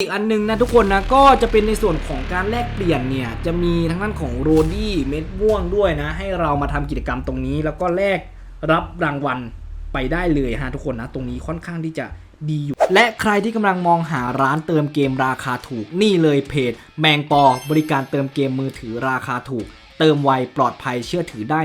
อีกอันหนึงนะทุกคนนะก็จะเป็นในส่วนของการแลกเปลี่ยนเนี่ยจะมีทั้งนั้นของโรดี้เม็ดม่วงด้วยนะ ให้เรามาทำกิจกรรมตรงนี้ แล้วก็แลกรับรางวัลไปได้เลยฮะทุกคนนะ ตรงนี้ค่อนข้างที่จะดีอยู่ และใครที่กำลังมองหาร้านเติมเกมราคาถูกนี่เลยเพจ แมงปอบริการเติมเกมมือถือราคาถูก เติมไวปลอดภัยเชื่อถือได้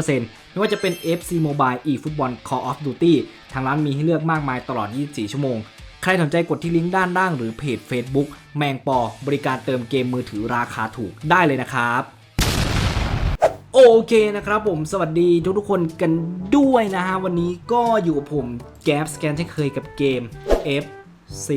100%ไม่ว่าจะเป็น FC Mobile eFootball Call of Duty ทางร้านมีให้เลือกมากมายตลอด 24 ชั่วโมง ใครสนใจกดที่ลิงก์ด้านล่างหรือเพจ Facebook แมงปอบริการเติมเกมมือถือราคาถูกได้เลยนะครับโอเคนะครับผมสวัสดีทุกทุกๆคนกันด้วยนะฮะ วันนี้ก็อยู่กับผมแก๊ปสแกนเช่นเคยกับเกม FC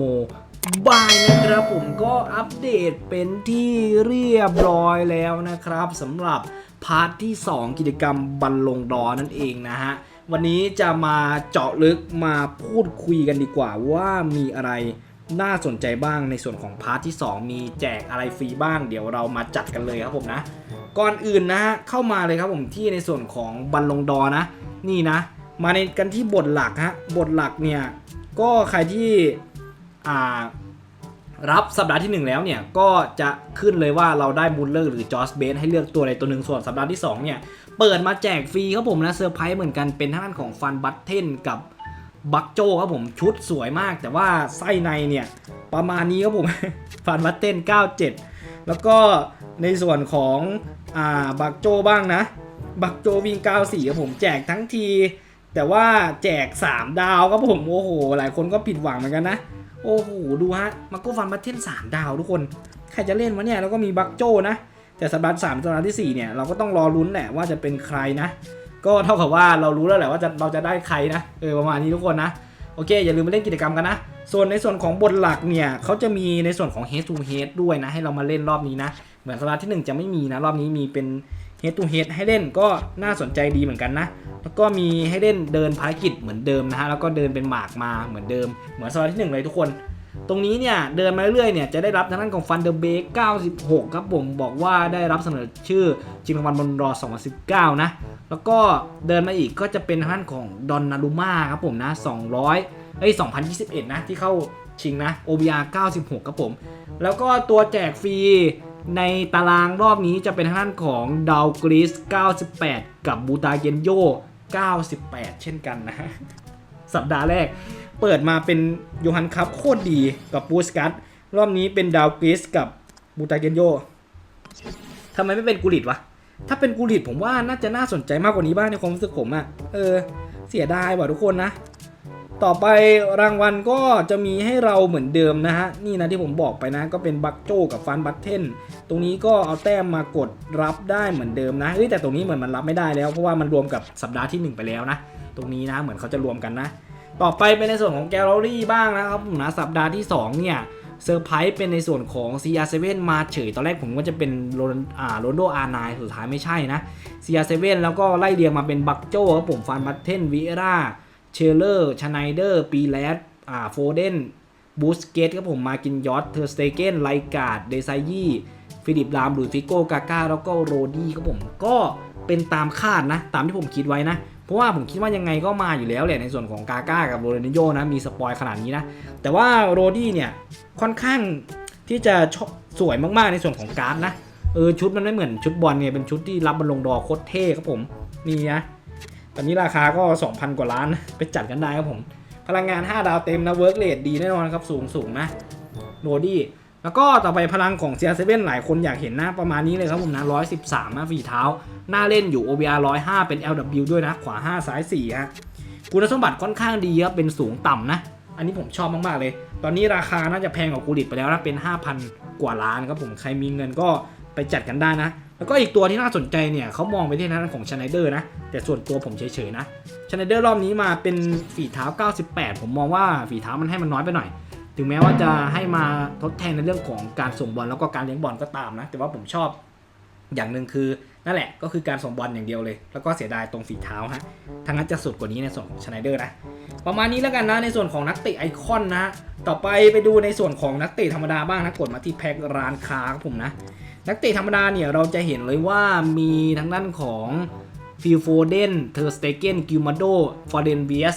Mobile นะครับผมก็อัปเดตเป็นที่เรียบร้อยแล้วนะครับสำหรับพาร์ทที่ 2 กิจกรรมบันลงดอนั่นเองนะฮะ วันนี้จะมาเจาะลึกมาพูดคุยกันดีกว่าว่ามีอะไรน่าสนใจบ้างในส่วนของพาร์ทที่ 2 มีแจกอะไรฟรีบ้าง เดี๋ยวเรามาจัดกันเลยครับผมนะ ก่อนอื่นนะฮะเข้ามาเลยครับผมที่ในส่วนของบันลงดอนะ นี่นะ มาในกันที่บทหลักฮะบทหลักเนี่ยก็ใครที่อ่า รับสัปดาห์ที่ 1 แล้วเนี่ยก็จะขึ้นเลยว่าเราได้มูลเลอร์หรือจอสเบนให้เลือกตัวใดตัวหนึ่งส่วนสัปดาห์ที่ 2 เนี่ย เปิดมาแจกฟรีครับผมนะเซอร์ไพรส์เหมือนกันเป็นทางด้านของฟันบัตเทนกับบักโจครับผมชุดสวยมาก แต่ว่าไส้ในเนี่ยประมาณนี้ครับผมฟันบัตเทน97 แล้วก็ในส่วนของอ่าบักโจบ้างนะ บักโจวิ่ง94ครับผมแจกทั้งที แต่ว่าแจก 3 ดาวครับผมโอ้โหหลายคนก็ผิดหวังเหมือนกันนะ โอ้โห ดูฮะมาโกฟันบัตเทน3ดาวทุกคน ใครจะเล่นวะเนี่ย แล้วก็มีบักโจนะ แต่สัปดาห์สามสัปดาห์ที่4เนี่ย เราก็ต้องรอลุ้นแหละว่าจะเป็นใครนะ ก็เท่ากับว่าเรารู้แล้วแหละว่าจะเราจะได้ใครนะ เออประมาณนี้ทุกคนนะ โอเค อย่าลืมมาเล่นกิจกรรมกันนะ ส่วนในส่วนของบทหลักเนี่ยเขาจะมีในส่วนของ head to head ด้วยนะ ให้เรามาเล่นรอบนี้นะ เหมือนสัปดาห์ที่ 1 จะไม่มีนะ รอบนี้มีเป็น head to head ให้เล่นก็น่าสนใจดีเหมือนกันนะ แล้วก็มีให้เล่นเดินภารกิจเหมือนเดิมนะฮะ แล้วก็เดินเป็นหมากมาเหมือนเดิม เหมือนสัปดาห์ที่ 1 เลยทุกคน ตรงนี้เนี่ยเดินมาเรื่อยๆเนี่ยจะได้รับทางด้านของฟันเดอร์เบก96 ครับผมบอกว่าได้รับเสนอชื่อชิงรางวัลบอลรอ 2019 นะ แล้วก็เดินมาอีกก็จะเป็นทางด้านของดอนนารุมาครับผมนะ 200เอ้2021 นะที่เข้าชิงนะ OBR 96 ครับผม แล้วก็ตัวแจกฟรี ในตารางรอบนี้จะเป็นทางด้านของดาวกรีส98 กับบูตาเกนโย98 เช่นกันนะ สัปดาห์แรกเปิดมาเป็นโยฮันคัพโคตรดีกับปูสกัตรอบนี้เป็นดาวกริสกับบูตาเกนโยทำไมไม่เป็นกูริตวะ ถ้าเป็นกูริตผมว่าน่าจะน่าสนใจมากกว่านี้บ้างในความรู้สึกผมอะเออ เสียดายว่ะทุกคนนะ ต่อไปรางวัลก็จะมีให้เราเหมือนเดิมนะฮะ นี่นะที่ผมบอกไปนะ ก็เป็นบักโจกับฟันบัตเทนตรงนี้ก็เอาแต้มมากดรับได้เหมือนเดิมนะเฮ้ยแต่ตรงนี้เหมือนมันรับไม่ได้แล้ว เพราะว่ามันรวมกับสัปดาห์ที่หนึ่งไปแล้วนะ ตรงนี้นะเหมือนเขาจะรวมกันนะ ต่อไปเป็นในส่วนของแกลเลอรี่บ้างนะครับผมนะสัปดาห์ที่ 2 เนี่ยเซอร์ไพรส์เป็นในส่วนของ CR7 มาเฉย ตอนแรกผมว่าจะเป็นโรนอ่าโรนโดอาร์ไนสุดท้ายไม่ใช่นะ CR7 แล้วก็ไล่เรียงมาเป็นบักโจครับผมฟันบัตเทนวิเอรา เชลเลอร์ชไนเดอร์ปีแลดอ่าโฟเดนบูสเกตครับผมมากินยอตเทอร์สเตเกนไลกาดเดซายี่ฟิลิปลามหรือฟิโก้กาก้าแล้วก็โรดี้ครับผมก็เป็นตามคาดนะ ตามที่ผมคิดไว้นะ เพราะว่าผมคิดว่ายังไงก็มาอยู่แล้วแหละในส่วนของกาก้ากับโรนัลดิโยนะ มีสปอยขนาดนี้นะ แต่ว่าโรดี้เนี่ย ค่อนข้างที่จะชอบสวยมากๆในส่วนของการ์ดนะ เออชุดมันไม่เหมือนชุดบอลเนี่ยเป็นชุดที่รับบอลลงดอโคตรเท่ครับผมนี่นะ ตอนนี้ราคาก็ 2,000 กว่าล้านไปจัดกันได้ครับผม พลังงาน 5 ดาวเต็มนะเวิร์กเรทดีแน่นอนครับ สูงสูงนะโรดี้แล้วก็ต่อไปพลังของ CR7 หลายคนอยากเห็นนะประมาณนี้เลยครับผมนะ113นะฝีเท้า หน้าเล่นอยู่ OBR 105 เป็น LW ด้วยนะ ขวา 5 ซ้าย4ฮะคุณสมบัติค่อนข้างดีครับเป็นสูงต่ำนะ อันนี้ผมชอบมาก ๆ เลย ตอนนี้ราคาน่าจะแพงกว่ากูริตไปแล้วนะเป็น 5,000 กว่าล้านครับผมใครมีเงินก็ไปจัดกันได้นะ แล้วก็อีกตัวที่น่าสนใจเนี่ยเขามองไปที่นั้นของชไนเดอร์นะ แต่ส่วนตัวผมเฉยๆนะชไนเดอร์รอบนี้มาเป็นฝีเท้า 98 ผมมองว่าฝีเท้ามันให้มันน้อยไปหน่อย ถึงแม้ว่าจะให้มาทดแทนในเรื่องของการส่งบอลแล้วก็การเลี้ยงบอลก็ตามนะ แต่ว่าผมชอบ อย่างหนึ่งคือนั่นแหละก็คือการส่งบอลอย่างเดียวเลย แล้วก็เสียดายตรงฝีเท้าฮะทางนั้นจะสุดกว่านี้ในส่วนของชไนเดอร์นะ ประมาณนี้แล้วกันนะในส่วนของนักเตะไอคอนนะ ต่อไปไปดูในส่วนของนักเตะธรรมดาบ้างนะกดมาที่แพ็คร้านค้าครับผมนะ นักเตะธรรมดาเนี่ยเราจะเห็นเลยว่ามีทางด้านของฟิลโฟเดนเทอร์สเตเกนกิลมาโดฟอร์เดนเบียส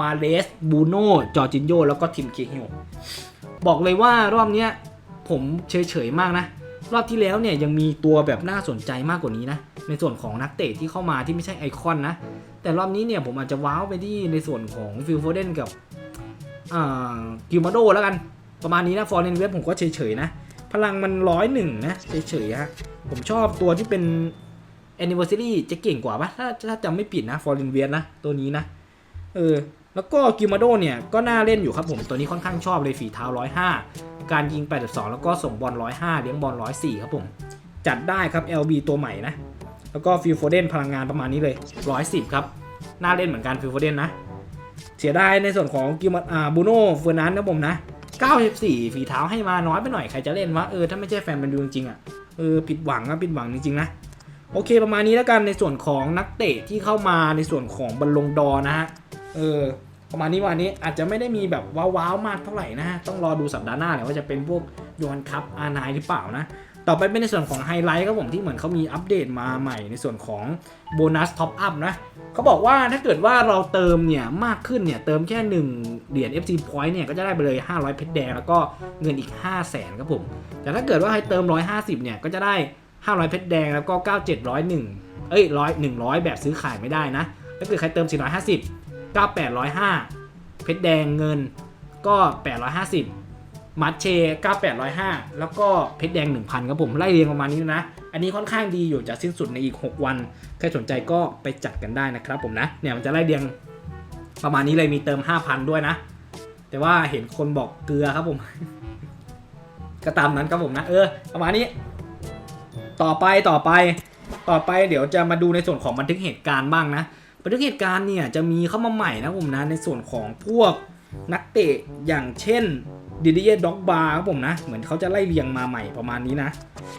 มาเลสบูโน่จอร์จินโยแล้วก็ทิมเคฮิลบอกเลยว่ารอบนี้ผมเฉยๆมากนะ รอบที่แล้วเนี่ยยังมีตัวแบบน่าสนใจมากกว่านี้นะ ในส่วนของนักเตะที่เข้ามาที่ไม่ใช่ไอคอนนะ แต่รอบนี้เนี่ยผมอาจจะว้าวไปที่ในส่วนของฟิลโฟเดนกับกิลมาโดแล้วกันประมาณนี้นะฟอร์เรนเวสผมก็เฉยๆนะ พลังมันร้อยหนึ่งนะเฉยๆฮะผมชอบตัวที่เป็น anniversary จะเก่งกว่าปะถ้าถ้าจำไม่ผิดนะฟอร์เรนเวสนะ ตัวนี้นะ เออ แล้วก็กิมาโดเนี่ยก็น่าเล่นอยู่ครับผมตัวนี้ค่อนข้างชอบเลยฝีเท้า 105 การยิง 82 แล้วก็ส่งบอล 105 เลี้ยงบอล 104 ครับผม จัดได้ครับ LB ตัวใหม่นะ แล้วก็ฟิลโฟเดนพลังงานประมาณนี้เลย 110 ครับ น่าเล่นเหมือนกันฟิลโฟเดนนะ เสียดายในส่วนของกิมาอ่าบูโน่เฟอร์นันด์นะผมนะ 94 ฝีเท้าให้มาน้อยไปหน่อยใครจะเล่นวะเออถ้าไม่ใช่แฟนแมนยูจริงๆอะเออผิดหวังอะผิดหวังจริงๆนะโอเคประมาณนี้แล้วกันในส่วนของนักเตะที่เข้ามาในส่วนของบอลลงดอนะฮะเออ ประมาณนี้วันนี้อาจจะไม่ได้มีแบบว้าวๆมากเท่าไหร่นะ ต้องรอดูสัปดาห์หน้าแหละว่าจะเป็นพวกโยนคัพอาร์ไนหรือเปล่านะ ต่อไปเป็นในส่วนของไฮไลท์ครับผมที่เหมือนเขามีอัปเดตมาใหม่ในส่วนของโบนัสท็อปอัพนะเขาบอกว่าถ้าเกิดว่าเราเติมเนี่ยมากขึ้นเนี่ยเติมแค่ 1 เหรียญ FC Point เนี่ยก็จะได้ไปเลย 500 เพชรแดงแล้วก็เงินอีก 5 0 0แสนครับผม แต่ถ้าเกิดว่าให้เติม 150 เนี่ยก็จะได้ 500 เพชรแดงแล้วก็ 9701 เอ้ย100 100 แบบซื้อขายไม่ได้นะ ถ้าเกิดใครเติม 450 9805 เพชรแดงเงินก็ 850 มัดเช9805 แล้วก็เพชรแดง 1,000ครับผมไล่เรียงประมาณนี้นะ อันนี้ค่อนข้างดีอยู่จะสิ้นสุดในอีก 6 วัน ใครสนใจก็ไปจัดกันได้นะครับผมนะ เนี่ยมันจะไล่เรียงประมาณนี้เลยมีเติม 5,000 ด้วยนะ แต่ว่าเห็นคนบอกเกลือครับผม ก็ตามนั้นครับผมนะ เออ ประมาณนี้ ต่อไปต่อไป ต่อไปเดี๋ยวจะมาดูในส่วนของบันทึกเหตุการณ์บ้างนะ บันทึกเหตุการณ์เนี่ยจะมีเข้ามาใหม่นะผมนะในส่วนของพวกนักเตะอย่างเช่นดิเดิเยด็อกบาร์ครับผมนะ เหมือนเขาจะไล่เรียงมาใหม่ประมาณนี้นะ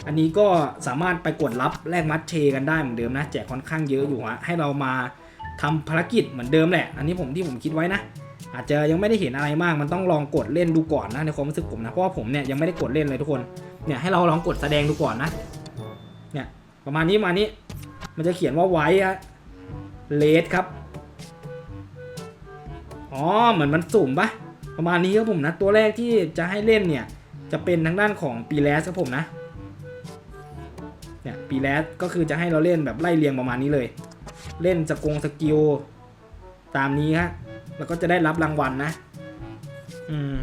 อันนี้ก็สามารถไปกดรับแลกมัดเชกันได้เหมือนเดิมนะ แจกค่อนข้างเยอะอยู่ฮะให้เรามาทำภารกิจเหมือนเดิมแหละ อันนี้ผมที่ผมคิดไว้นะ อาจจะยังไม่ได้เห็นอะไรมาก มันต้องลองกดเล่นดูก่อนนะในความรู้สึกผมนะ เพราะว่าผมเนี่ยยังไม่ได้กดเล่นเลยทุกคน เนี่ยให้เราลองกดแสดงดูก่อนนะ เนี่ยประมาณนี้มานี้ มันจะเขียนว่าไว้ฮะ เลสครับ อ๋อ เหมือนมันสุ่มปะประมาณนี้ครับผมนะ ตัวแรกที่จะให้เล่นเนี่ย จะเป็นทางด้านของปีแลสครับผมนะ เนี่ยปีแลสก็คือจะให้เราเล่นแบบไล่เรียงประมาณนี้เลย เล่นสกงสกิลตามนี้ฮะ แล้วก็จะได้รับรางวัลนะ อืม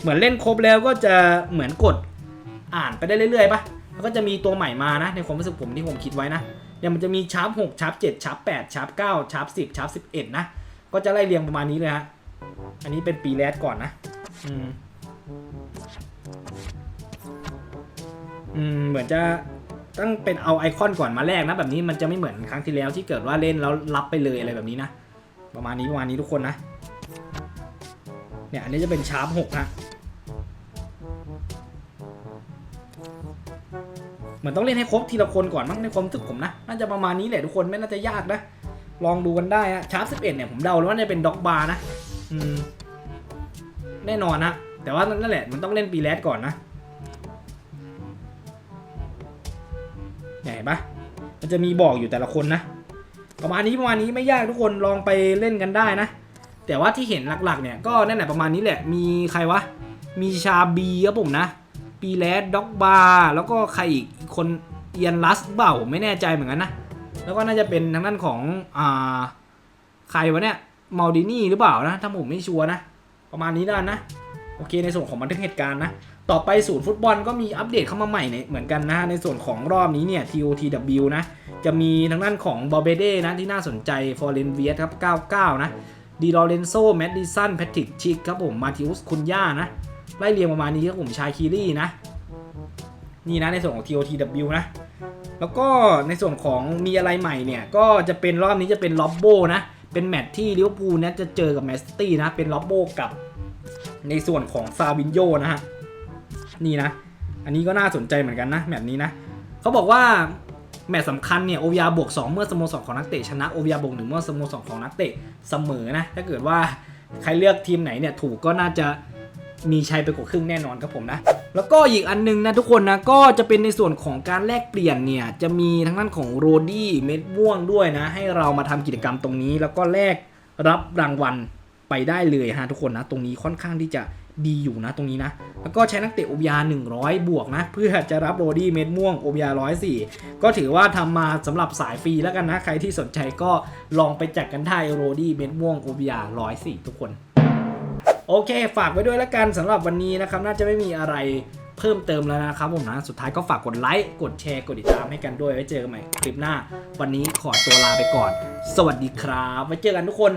เหมือนเล่นครบแล้วก็จะเหมือนกดอ่านไปได้เรื่อยๆปะ แล้วก็จะมีตัวใหม่มานะในความรู้สึกผมที่ผมคิดไว้นะเนี่ยมันจะมีชาร์ปหกชาร์ปเจ็ดชาร์ปแปดชาร์ปเก้าชาร์ปสิบชาร์ปสิบเอ็ดนะก็จะไล่เรียงประมาณนี้เลยฮะอันนี้เป็นปีแรกก่อนนะอืมอืมเหมือนจะต้องเป็นเอาไอคอนก่อนมาแลกนะแบบนี้มันจะไม่เหมือนครั้งที่แล้วที่เกิดว่าเล่นแล้วรับไปเลยอะไรแบบนี้นะประมาณนี้ประมาณนี้ทุกคนนะเนี่ยอันนี้จะเป็นชาร์ปหกฮะ มือนต้องเล่นให้ครบทีละคนก่อนมั้งในความรู้สึกผมนะ น่าจะประมาณนี้แหละทุกคนไม่น่าจะยากนะ ลองดูกันได้ฮะชาร์ปสิบเอ็ดเนี่ยผมเดาเลยว่าน่าจะเป็นด็อกบาร์นะอืมแน่นอนนะแต่ว่านั่นแหละมันต้องเล่นปีแรกก่อนนะเห็นปะมันจะมีบอกอยู่แต่ละคนนะ ประมาณนี้ประมาณนี้ไม่ยากทุกคนลองไปเล่นกันได้นะ แต่ว่าที่เห็นหลักๆ เนี่ยก็นั่นแหละประมาณนี้แหละ มีใครวะ มีชาบีครับผมนะ ปีแรดด็อกบาร์แล้วก็ใครอีก คนเอียนลัสเปล่าไม่แน่ใจเหมือนกันนะ แล้วก็น่าจะเป็นทางด้านของอ่าใครวะเนี่ยมาดินี่หรือเปล่านะถ้าผมไม่ชัวร์นะ ประมาณนี้แล้นนะ โอเคในส่วนของบันทึกเหตุการณ์นะ ต่อไปศูนย์ฟุตบอลก็มีอัปเดตเข้ามาใหม่เนี่ยเหมือนกันนะในส่วนของรอบนี้เนี่ย TOTW นะ จะมีทางด้านของบอเบเด้นะที่น่าสนใจฟอร์เรนเวียสครับ 99 นะดีลอเรนโซแมดดิสันแพทริกชิกครับผมมาทิอุสคุนย่านะไล่เรียงประมาณนี้ครับผมชายคีรี่นะ นี่นะในส่วนของ TOTW นะ แล้วก็ในส่วนของมีอะไรใหม่เนี่ย ก็จะเป็นรอบนี้จะเป็นล็อบโบนะ เป็นแมตช์ที่ลิเวอร์พูลเนี่ยจะเจอกับแมนซิตี้นะ เป็นล็อบโบกับ ในส่วนของซาบินโยนะฮะ นี่นะ อันนี้ก็น่าสนใจเหมือนกันนะแมตช์นี้นะเขาบอกว่าแมตช์สำคัญเนี่ยโอวีอาบวก2เมื่อสโมสรของนักเตะชนะโอวีอาบวก1เมื่อสโมสรของนักเตะเสมอนะ ถ้าเกิดว่าใครเลือกทีมไหนเนี่ยถูกก็น่าจะ มีชัยไปกว่าครึ่งแน่นอนครับผมนะ แล้วก็อีกอันนึงนะทุกคนนะก็จะเป็นในส่วนของการแลกเปลี่ยนเนี่ยจะมีทั้งนั้นของโรดี้เม็ดม่วงด้วยนะ ให้เรามาทำกิจกรรมตรงนี้ แล้วก็แลกรับรางวัลไปได้เลยฮะทุกคนนะ ตรงนี้ค่อนข้างที่จะดีอยู่นะตรงนี้นะ แล้วก็ใช้นักเตะโอบยา100 บวกนะ เพื่อจะรับโรดี้เม็ดม่วงโอบยา104 ก็ถือว่าทำมาสำหรับสายฟรีแล้วกันนะ ใครที่สนใจก็ลองไปจัดกันได้โรดี้เม็ดม่วงโอบยา104 ทุกคน โอเค ฝากไว้ด้วยแล้วกันสำหรับวันนี้นะครับ น่าจะไม่มีอะไรเพิ่มเติมแล้วนะครับผมนะสุดท้ายก็ฝากกดไลค์กดแชร์กดติดตามให้กันด้วยไว้เจอกันใหม่คลิปหน้า วันนี้ขอตัวลาไปก่อน สวัสดีครับไว้เจอกันทุกคน